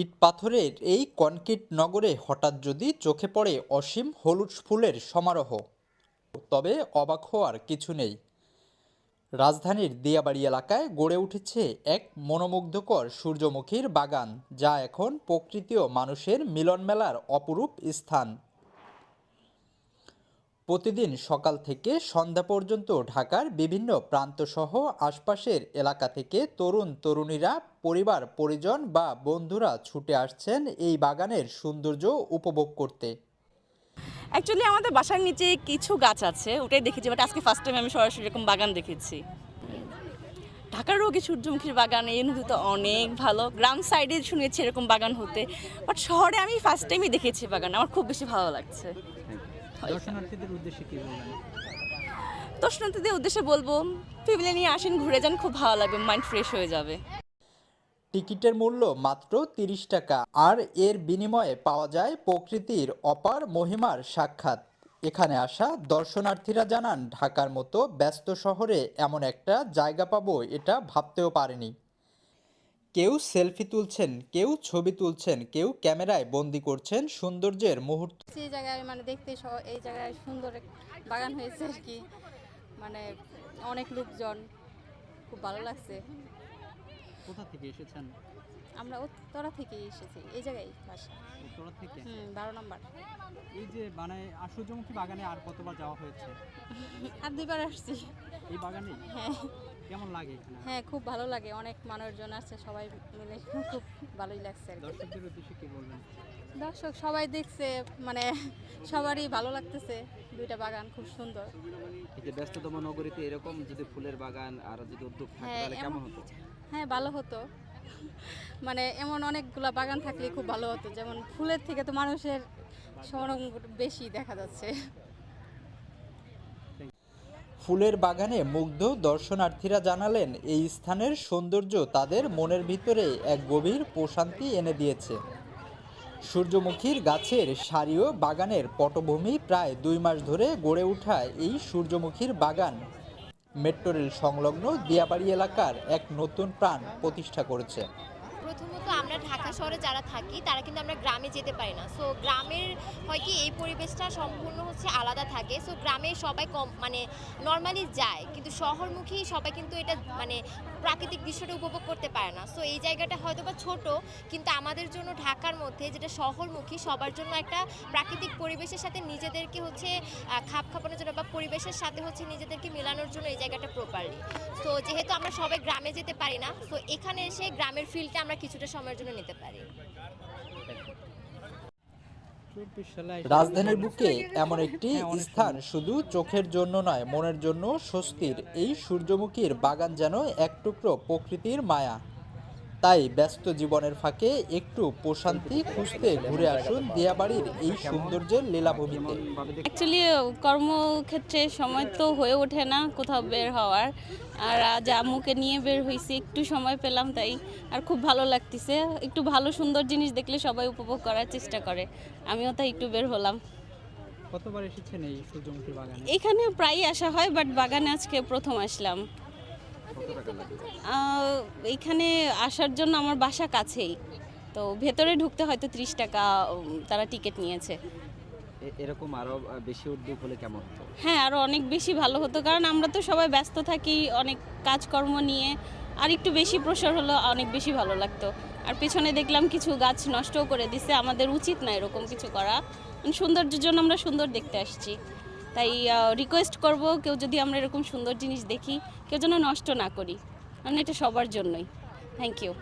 ইট পাথরের এই কনক্রিট নগরে হঠাৎ যদি চোখে পড়ে অসীম হলুদ ফুলের সমারোহ, তবে অবাক হওয়ার কিছু নেই। রাজধানীর দিয়াবাড়ি এলাকায় গড়ে উঠেছে এক মনোমুগ্ধকর সূর্যমুখীর বাগান, যা এখন প্রকৃতি ও মানুষের মিলনমেলার অপরূপ স্থান। প্রতিদিন সকাল থেকে সন্ধ্যা পর্যন্ত ঢাকার বিভিন্ন প্রান্তসহ আশপাশের এলাকা থেকে তরুণ তরুণীরা পরিবার পরিজন বা বন্ধুরা ছুটে আসছেন এই বাগানের সৌন্দর্য উপভোগ করতে। অ্যাকচুয়ালি আমাদের বাসার নিচে কিছু গাছ আছে ওটাই দেখেছি বাট আজকে ফার্স্ট টাইম আমি সরাসরি এরকম বাগান দেখেছি। ঢাকার রোগী সূর্যমুখীর বাগান এই অনুভূতি অনেক ভালো। গ্রাম সাইডে শুনেছি এরকম বাগান হতে বাট শহরে আমি ফার্স্ট টাইমই দেখেছি বাগান আমার খুব বেশি ভালো লাগছে। দর্শনার্থীদের উদ্দেশ্যে কি বলবেন? দর্শনার্থীদের উদ্দেশ্যে বলব ফ্যামিলি নিয়ে আসেন ঘুরে যান খুব ভালো লাগবে মাইন্ড ফ্রেশ হয়ে যাবে। টিকিটের মূল্য মাত্র তিরিশ টাকা আর এর বিনিময়ে পাওয়া যায় প্রকৃতির অপার মহিমার সাক্ষাৎ। এখানে আসা দর্শনার্থীরা জানান ঢাকার মতো ব্যস্ত শহরে এমন একটা জায়গা পাবো এটা ভাবতেও পারেনি। কেউ সেলফি তুলছেন কেউ ছবি তুলছেন কেউ ক্যামেরায় বন্দি করছেন সৌন্দর্যের মুহূর্ত। সেই জায়গায় মানে দেখতে এই জায়গায় সুন্দর বাগান হয়েছে আর কি। মানে অনেক লোকজন খুব ভালো লাগছে। কোথা থেকে এসেছেন? আমরা উত্তরা থেকে এসেছি এই জায়গায় বাসা। উত্তরা থেকে? হুম বারো নম্বর। এই যে মানে আর সূর্যমুখী বাগানে আর কতবার যাওয়া হয়েছে? আর দুইবার আসছি। এই বাগানে? হ্যাঁ। কেমন লাগে হ্যাঁ খুব ভালো লাগে। অনেক মানুষজন আছে সবাই মিলে খুব ভালোই লাগছে দর্শকদের উদ্দেশ্যে কি বলবেন? দর্শক সবাই দেখছে মানে সবারই ভালো লাগতেছে। দুইটা বাগান খুব সুন্দর। এই যে ব্যস্ততম নগরীতে এরকম যদি ফুলের বাগান আর যদি উদ্যোগ থাকে হ্যাঁ, তাহলে কেমন হতো? হ্যাঁ ভালো হতো। মানে এমন অনেকগুলা বাগান থাকলে খুব ভালো হতো। যেমন ফুলের থেকে তো মানুষের সরম বেশি দেখা যাচ্ছে। ফুলের বাগানে মুগ্ধ দর্শনার্থীরা জানালেন, এই স্থানের সৌন্দর্য তাদের মনের ভিতরে এক গভীর প্রশান্তি এনে দিয়েছে। সূর্যমুখীর গাছের সারি ও বাগানের পটভূমি প্রায় দুই মাস ধরে গড়ে ওঠা এই সূর্যমুখীর বাগান। মেট্রো রেল সংলগ্ন দিয়াবাড়ি এলাকার এক নতুন প্রাণ প্রতিষ্ঠা করেছে। প্রথমত আমরা ঢাকা শহরে যারা থাকি, তারা কিন্তু আমরা গ্রামে যেতে পারি না। সো গ্রামের হয় কি, এই পরিবেশটা সম্পূর্ণ হচ্ছে আলাদা থাকে। সো গ্রামে সবাই কম মানে নর্মালি যায়, কিন্তু শহরমুখী সবাই কিন্তু এটা মানে প্রাকৃতিক দৃশ্যটা উপভোগ করতে পারে না। সো এই জায়গাটা হয়তো বা ছোটো, কিন্তু আমাদের জন্য ঢাকার মধ্যে যেটা শহরমুখী, সবার জন্য একটা প্রাকৃতিক পরিবেশের সাথে নিজেদেরকে হচ্ছে খাপ খাপানোর জন্য বা পরিবেশের সাথে হচ্ছে নিজেদেরকে মেলানোর জন্য এই জায়গাটা প্রপারলি সো যেহেতু আমরা সবাই গ্রামে যেতে পারি না সো এখানে এসে গ্রামের ফিলটা আমরা কিছুটা জন্য নিতে পারি। রাজধানীর বুকে এমন একটি স্থান শুধু চোখের জন্য নয় মনের জন্য স্বস্তির। এই সূর্যমুখীর বাগান যেন এক টুকরো প্রকৃতির মায়া। তাই ব্যস্ত জীবনের ফাঁকে একটু প্রশান্তি খুঁজতে ঘুরে আসুন দিয়াবাড়ির এই সৌন্দর্যের লীলাভূমিতে। অ্যাকচুয়ালি কর্মক্ষেত্রে সময় তো হয়ে ওঠে না কোথাও বের হওয়ার। আর আজ আম্মুকে নিয়ে বের হয়েছি একটু সময় পেলাম তাই। আর খুব ভালো লাগতেছে। একটু ভালো সুন্দর জিনিস দেখলে সবাই উপভোগ করার চেষ্টা করে। আমিও তাই একটু বের হলাম। কতবার এসেছেন এই সূর্যমুখী বাগানে? এখানে প্রায়ই আসা হয় বাট বাগানে আজকে প্রথম আসলাম। এইখানে আসার জন্য আমার বাসা কাছেই। তো ভেতরে ঢুকতে হয়তো ত্রিশ টাকা তারা টিকিট নিয়েছে। এরকম আরও বেশি উদ্যোগ হলে কেমন হতো? হ্যাঁ আরও অনেক বেশি ভালো হতো কারণ আমরা তো সবাই ব্যস্ত থাকি অনেক কাজকর্ম নিয়ে। আর একটু বেশি প্রসার হলো অনেক বেশি ভালো লাগতো। আর পেছনে দেখলাম কিছু গাছ নষ্টও করে দিছে আমাদের উচিত না এরকম কিছু করা। সৌন্দর্যের জন্য আমরা সুন্দর দেখতে আসছি। তাই রিকোয়েস্ট করব কেউ যদি আমরা এরকম সুন্দর জিনিস দেখি, কেউ যেন নষ্ট না করি। কারণ এটা সবার জন্যই। Thank you